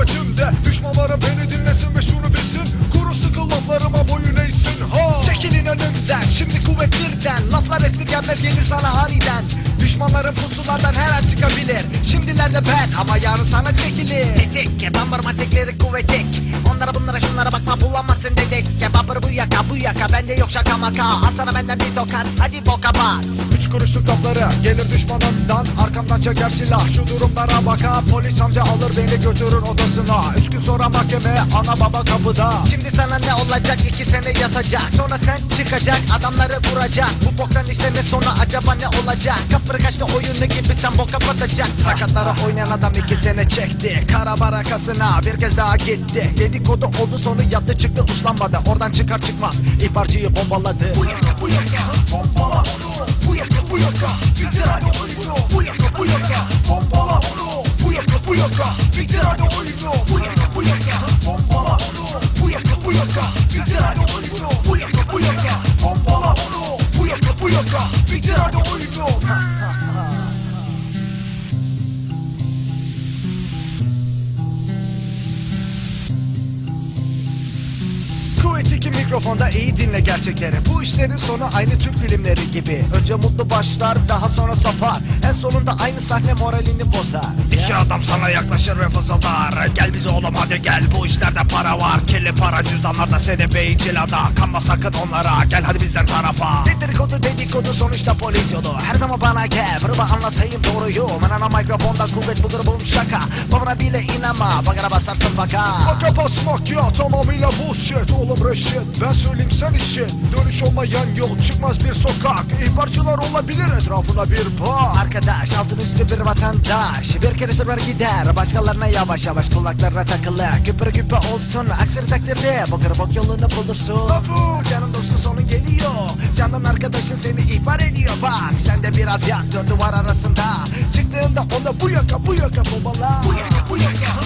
bu Düşmanlarım beni dinlesin ve şunu bilsin. Kuru sıkı laflarıma boyun eğsin ha. Çekilin önümden şimdi kuvvet birden Laflar esirgenmez gelir sana aniden. Düşmanların pusulardan her an çıkabilir. Şimdilerde ben ama yarın sana çekilir. Tetik kebap var maddeleri kuvvetik Onlara bunlara şunlara bakma bulamazsın dedik Kebapır bu yaka bu yaka bende yok şaka maka. Asana benden bir tokat. Hadi boka bat. Üç kuruşluk kapları gelir düşmanımdan. Arkamdan çeker silah. Şu durumlara baka. Polis amca alır beni götürür odasına. Üç gün sonra mahkeme ana baba kapıda. Şimdi sana ne olacak? İki sene yatacak. Sonra sen çıkacak adamları vuracak. Bu boktan işlerin sonu acaba ne olacak? Kapır kaçtı oyunu gibi sen boka batacak Sakatlara oynayan adam iki sene çekti. Kara barakasına bir kez daha gitti. Dedikodu oldu sonu yattı çıktı uslanmadı. Oradan çıkar çıkmaz oyunu Bu yaka bu yaka bombala onu Bu yaka bu yaka bitir hadi oyunu Bu yaka bu yaka bombala onu Bu yaka bu yaka bitir hadi oyunu Bu yaka bu yaka 2 mikrofonda iyi dinle gerçekleri. Bu işlerin sonu aynı Türk filmleri gibi. Önce mutlu başlar daha sonra sapar En sonunda aynı sahne moralini bozar. İki adam sana yaklaşır ve fısıldar. Gel bize oğlum hadi gel. Bu işlerde para var. Kirli para cüzdanlarda seni beyincilada Kanma sakın onlara. Gel hadi bizden tarafa. Dedikodu dedikodu sonuçta polis yolu. Her zaman bana gel. Bana anlatayım doğruyu. Manana mikrofonda kuvvet budur bu şaka. Babana bile inanma. Bagara basarsın baka. Baka basmak ya tamamıyla bullshit Oğlum Reşit ben söyleyeyim sen işin. Dönüş olmayan yol çıkmaz bir sokak. İhbarcılar olabilir etrafına bir bak Arkadaş altın üstü bir vatandaş. Bir kere sefer gider. Başkalarına yavaş yavaş kulaklarına takılı. Küpür küpe olsun aksini takdirde Bakır bok yolunu bulursun. Tabu canım dostun sonu geliyor. Candan arkadaşın seni ihbar ediyor. Bak sen de biraz yak dört duvar arasında. Çıktığında onda bu yaka bu yaka bombala Bu yaka bu yaka